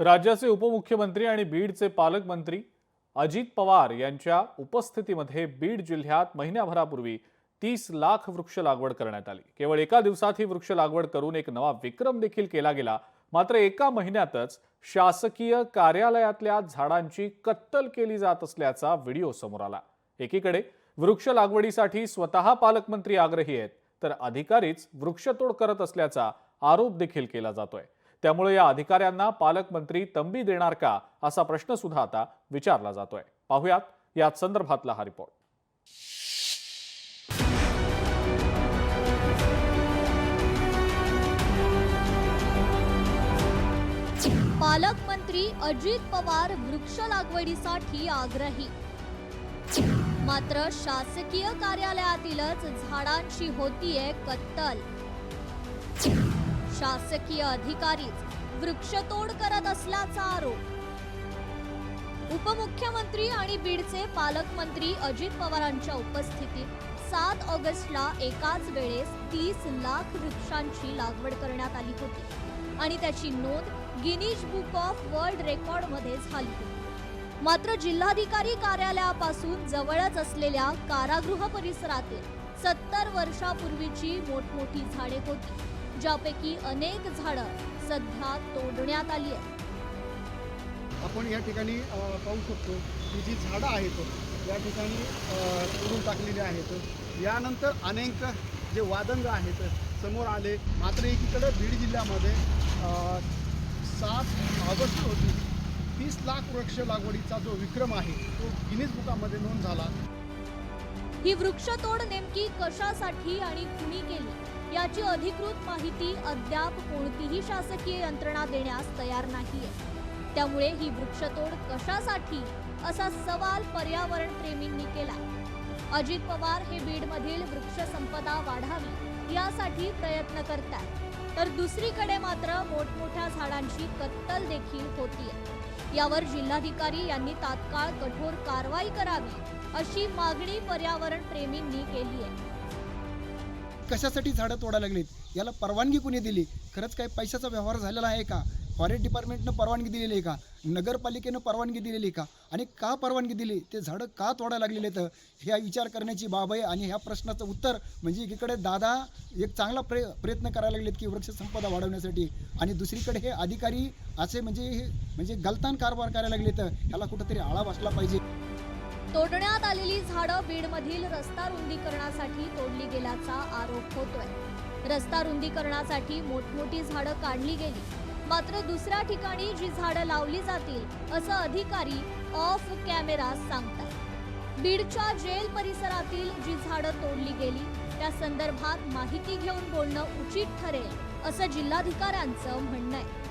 राज्याचे उपमुख्यमंत्री आणि बीडचे पालकमंत्री अजित पवार यांच्या उपस्थितीमध्ये बीड जिल्ह्यात महिन्याभरापूर्वी तीस लाख वृक्ष लागवड करण्यात आली. केवळ एका दिवसात ही वृक्ष लागवड करून एक नवा विक्रम देखील केला गेला. मात्र एका महिन्यातच शासकीय कार्यालयातल्या झाडांची कत्तल केली जात असल्याचा व्हिडिओ समोर आला. एकीकडे वृक्ष लागवडीसाठी स्वतः पालकमंत्री आग्रही आहेत तर अधिकारीच वृक्षतोड करत असल्याचा आरोप देखील केला जातोय. त्यामुळे या अधिकाऱ्यांना पालकमंत्री तंबी देणार का असा प्रश्न सुद्धा आता विचारला जातोय. पाहुयात यात संदर्भातला हा रिपोर्ट. पालकमंत्री अजित पवार वृक्ष लागवडीसाठी आग्रही. मात्र शासकीय कार्यालयातीलच झाडांची होतीये कत्तल. शासकीय अधिकारीच वृक्षतोड करत असल्याचा आरोप. उपमुख्यमंत्री आणि बीडचे पालकमंत्री अजित पवारांच्या उपस्थितीत सात ऑगस्टला एकाच वेळेस तीस लाख वृक्षांची लागवड करण्यात आली होती आणि त्याची नोंद गिनीज बुक ऑफ वर्ल्ड रेकॉर्डमध्ये झाली होती. मात्र जिल्हाधिकारी कार्यालयापासून जवळच असलेल्या कारागृह परिसरातील सत्तर वर्षापूर्वीची मोठमोठी झाडे होती. ज्यापैकी अनेक झाडं सध्या तोडण्यात आली आहेत. आपण या ठिकाणी पाहू शकतो की जी झाडं आहेत या ठिकाणी तोडून टाकलेली आहेत. यानंतर अनेक जे वादंग आहेत समोर आले. मात्र एकीकडे बीड जिल्ह्यामध्ये सात ऑगस्ट रोजी तीस लाख वृक्ष लागवडीचा जो विक्रम आहे तो गिनीज बुकामध्ये नोंद झाला. ही वृक्षतोड नेमकी कशासाठी आणि कुणी केली? याची अधिकृत माहिती अद्याप कोणतीही शासकीय यंत्रणा देण्यास तयार नाहीये. त्यामुळे ही वृक्षतोड कशासाठी असा सवाल पर्यावरण प्रेमींनी केला. अजित पवार हे बीडमधील वृक्ष संपदा वाढावी यासाठी प्रयत्न करतात. तर दुसरीकडे मात्र मोठमोठ्या झाडांची कत्तल देखील होतीये. यावर जिल्हाधिकारी यांनी तात्काळ कठोर कारवाई करावी अशी मागणी पर्यावरण प्रेमींनी केली आहे कशासाठी झाडं तोडायला लागलीत? याला परवानगी कुणी दिली? खरंच काही पैशाचा व्यवहार झालेला आहे का? फॉरेस्ट डिपार्टमेंटनं परवानगी दिलेली आहे का? नगरपालिकेनं परवानगी दिलेली आहे का? आणि का परवानगी दिली? ते झाडं का तोडायला लागलेले तर ह्या विचार करण्याची बाब आहे आणि ह्या प्रश्नाचं उत्तर म्हणजे एकीकडे दादा एक चांगला प्रय प्रयत्न करायला लागलेत की वृक्ष संपदा वाढवण्यासाठी आणि दुसरीकडे हे अधिकारी असे म्हणजे हे म्हणजे गलतान कारभार करायला लागले तर ह्याला कुठंतरी आळा बसला पाहिजे. तोडण्यात आलेली झाडं बीडमधील रस्ता रुंदीकरणासाठी तोडली गेल्याचा आरोप होतोय. रस्ता रुंदीकरणासाठी मोठमोठी झाडं काढली गेली. मात्र दुसऱ्या ठिकाणी जी झाडं लावली जातील असं अधिकारी ऑफ कॅमेरा सांगतात. बीडच्या जेल परिसरातील जी झाडं तोडली गेली त्या संदर्भात माहिती घेऊन बोलणं उचित ठरेल असं जिल्हाधिकाऱ्यांचं म्हणणं आहे.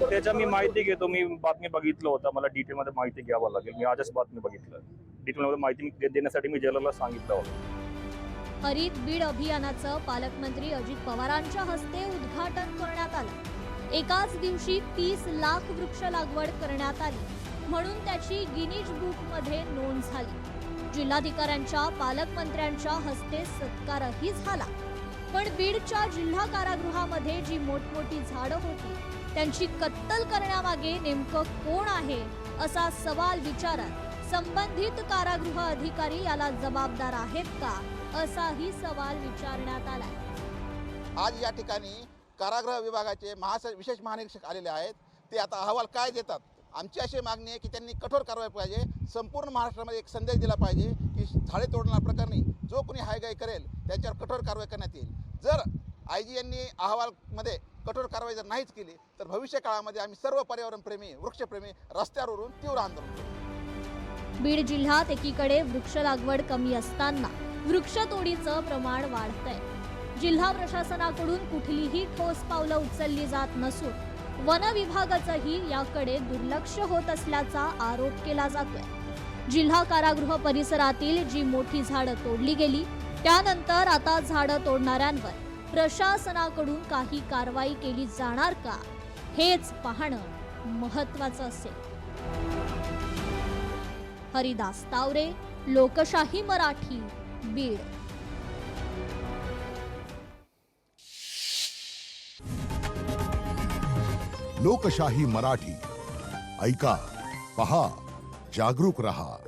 त्याच्या मी माहिती घेतो मी बातमी बघितलं होतं. मला डिटेल मध्ये माहिती घ्यावं लागेल. मी आजच बातमी बघितलं. डिटेल मध्ये माहिती देण्यासाठी मी जेलरला सांगितलं होतं. हरित बीड अभियानाचं पालकमंत्री अजित पवारांच्या हस्ते उद्घाटन करण्यात आलं. एकाच दिवशी तीस लाख वृक्ष लागवड करण्यात आली. म्हणून त्याची गिनीज बुकमध्ये नोंद झाली. जिल्हाधिकाऱ्यांच्या पालकमंत्र्यांच्या हस्ते सत्कारही झाला. पण बीडच्या जिल्हा कारागृहामध्ये जी मोठमोठी झाडं होती त्यांची कत्तल करण्यामागे नेमकं कोण आहे असा सवाल विचारत संबंधित कारागृह अधिकारी याला जबाबदार आहेत का असाही सवाल विचारण्यात आलाय. आज या ठिकाणी कारागृह विभागाचे महास विशेष महानिरीक्षक आलेले आहेत. ते आता अहवाल काय देतात? आमची अशी मागणी आहे की त्यांनी कठोर कारवाई पाहिजे. संपूर्ण महाराष्ट्रामध्ये एक संदेश दिला पाहिजे की झाडे तोडणार प्रकरणी जो कोणी हायगाई करेल त्यांच्यावर कठोर कारवाई करण्यात येईल. जर आय जी यांनी अहवालमध्ये कठोर कारवाई जर नाहीच केली तर भविष्य काळामध्ये आम्ही सर्व पर्यावरणप्रेमी वृक्षप्रेमी रस्त्यावरून तीव्र आंदोलन बीड जिल्ह्यात एकीकडे वृक्ष लागवड कमी असताना वृक्षतोडीचं प्रमाण वाढतंय. जिल्हा प्रशासनाकडून कुठलीही ठोस पावलं उचलली जात नसून वन विभागाचंही याकडे दुर्लक्ष होत असल्याचा आरोप केला जातोय. जिल्हा कारागृह परिसरातील जी मोठी झाडं तोडली गेली त्यानंतर आता झाडं तोडणाऱ्यांवर प्रशासनाकडून काही कारवाई केली जाणार का? हेच पाहणं महत्वाचं असेल. हरिदास तावरे लोकशाही मराठी बीड. लोकशाही मराठी. ऐका पहा जागरूक रहा.